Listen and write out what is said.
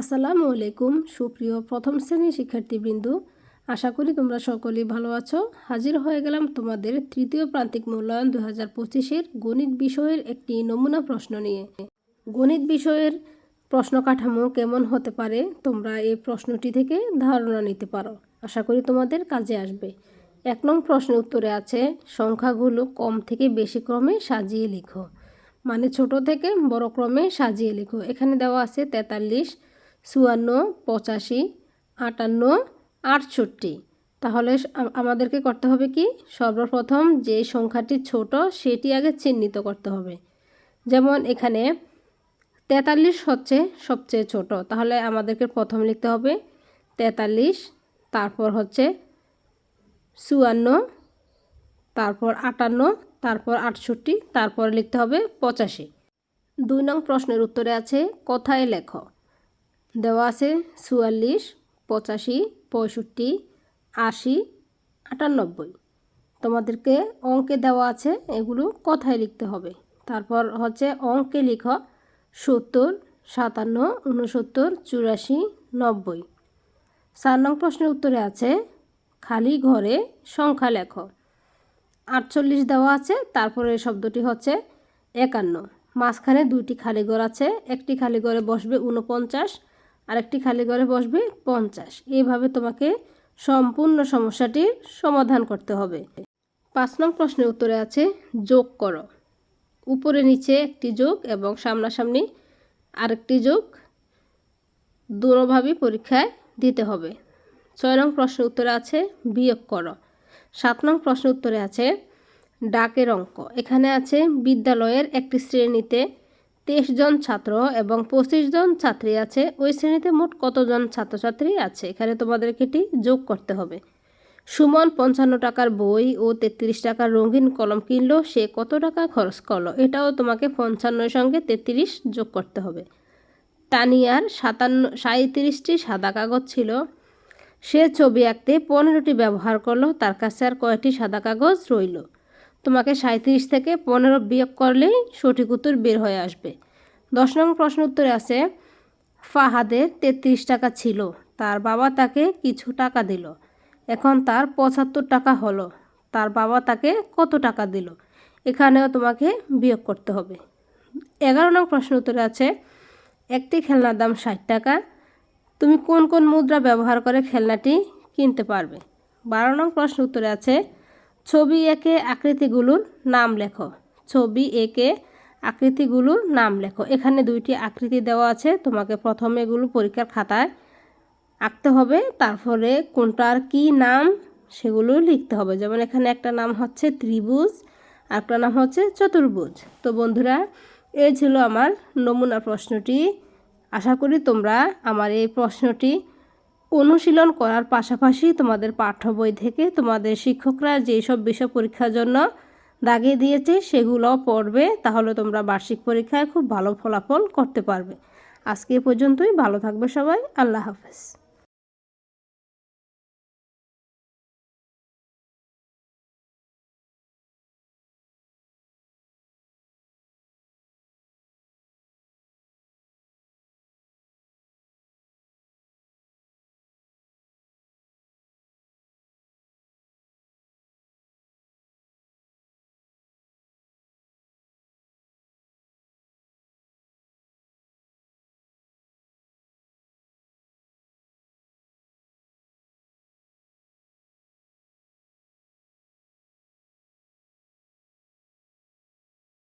আসসালামু আলাইকুম, সুপ্রিয় প্রথম শ্রেণির শিক্ষার্থীবৃন্দ। আশা করি তোমরা সকলেই ভালো আছো। হাজির হয়ে গেলাম তোমাদের তৃতীয় প্রান্তিক মূল্যায়ন দু হাজার পঁচিশের গণিত বিষয়ের একটি নমুনা প্রশ্ন নিয়ে। গণিত বিষয়ের প্রশ্ন কাঠামো কেমন হতে পারে তোমরা এই প্রশ্নটি থেকে ধারণা নিতে পারো। আশা করি তোমাদের কাজে আসবে। এক নং প্রশ্নের উত্তরে আছে, সংখ্যাগুলো কম থেকে বেশি ক্রমে সাজিয়ে লিখো। মানে ছোট থেকে বড় ক্রমে সাজিয়ে লিখো। এখানে দেওয়া আছে তেতাল্লিশ চুয়ান্ন, পঁচাশি, আটান্ন, আটষট্টি। তাহলে আমাদেরকে করতে হবে কি? সর্বপ্রথম যে সংখ্যাটি ছোট, সেটি আগে চিহ্নিত করতে হবে। যেমন এখানে তেতাল্লিশ হচ্ছে সবচেয়ে ছোট, তাহলে আমাদেরকে প্রথম লিখতে হবে তেতাল্লিশ, তারপর হচ্ছে চুয়ান্ন, তারপর আটান্ন, তারপর আটষট্টি, তারপর লিখতে হবে পঁচাশি। দুই নং প্রশ্নের উত্তরে আছে, কথায় লেখো। দেওয়া আছে চুয়াল্লিশ, পঁচাশি, পঁয়ষট্টি, আশি, আটানব্বই। তোমাদেরকে অঙ্কে দেওয়া আছে, এগুলো কথায় লিখতে হবে। তারপর হচ্ছে অঙ্কে লিখো, সত্তর, সাতান্ন উনসত্তর চুরাশি, নব্বই। চার নং প্রশ্নের উত্তরে আছে, খালি ঘরে সংখ্যা লেখ। আটচল্লিশ দেওয়া আছে তারপরে শব্দটি হচ্ছে একান্ন। মাঝখানে দুইটি খালি ঘর আছে, একটি খালি ঘরে বসবে উনপঞ্চাশ আর একটি খালি ঘরে বসবে পঞ্চাশ। এইভাবে তোমাকে সম্পূর্ণ সমস্যাটির সমাধান করতে হবে। পাঁচ নং প্রশ্নের উত্তরে আছে, যোগ করো। উপরে নিচে একটি যোগ এবং সামনাসামনি আরেকটি যোগ দুভাবেই পরীক্ষায় দিতে হবে। ছয় নং প্রশ্নের উত্তরে আছে, বিয়োগ করো। সাত নং প্রশ্নের উত্তরে আছে, ডাকের অঙ্ক। এখানে আছে বিদ্যালয়ের একটি শ্রেণীতে তেইশ জন ছাত্র এবং পঁচিশ জন ছাত্রী আছে। ওই শ্রেণীতে মোট কতজন ছাত্রছাত্রী আছে? এখানে তোমাদেরকে এটি যোগ করতে হবে। সুমন পঞ্চান্ন টাকার বই ও তেত্রিশ টাকার রঙিন কলম কিনলো। সে কত টাকা খরচ করল? এটাও তোমাকে পঞ্চান্নের সঙ্গে তেত্রিশ যোগ করতে হবে। তানিয়ার সাতান্ন সাঁত্রিশটি সাদা কাগজ ছিল। সে ছবি আঁকতে পনেরোটি ব্যবহার করল। তার কাছে আর কয়েকটি সাদা কাগজ রইল। তোমাকে সাঁত্রিশ থেকে পনেরো বিয়োগ করলেই সঠিক উত্তর বের হয়ে আসবে। দশ নং প্রশ্ন উত্তরে আছে, ফাহাদের তেত্রিশ টাকা ছিল, তার বাবা তাকে কিছু টাকা দিল। এখন তার পঁচাত্তর টাকা হলো, তার বাবা তাকে কত টাকা দিল? এখানেও তোমাকে বিয়োগ করতে হবে। এগারো নং প্রশ্ন উত্তরে আছে, একটি খেলনার দাম ষাট টাকা, তুমি কোন কোন মুদ্রা ব্যবহার করে খেলনাটি কিনতে পারবে? বারো নং প্রশ্ন উত্তরে আছে, ছবি এঁকে আকৃতিগুলোর নাম লেখো। ছবি এঁকে আকৃতিগুলোর নাম লেখো। এখানে দুইটি আকৃতি দেওয়া আছে। তোমাকে প্রথমে এগুলো পরীক্ষার খাতায় আঁকতে হবে। তারপরে কোনটার কি নাম সেগুলো লিখতে হবে। যেমন এখানে একটা নাম হচ্ছে ত্রিভুজ আর একটা নাম হচ্ছে চতুর্ভুজ। তো বন্ধুরা, এই ছিল আমার নমুনা প্রশ্নটি। আশা করি তোমরা আমার এই প্রশ্নটি অনুশীলন করার পাশাপাশি তোমাদের পাঠ্য বই থেকে তোমাদের শিক্ষকরা যেসব বিষয় পরীক্ষার জন্য দাগিয়ে দিয়েছে সেগুলো পড়বে, তাহলে তোমরা বার্ষিক পরীক্ষায় খুব ভালো ফলাফল করতে পারবে। আজকে পর্যন্তই, ভালো থাকবে সবাই, আল্লাহ হাফেজ।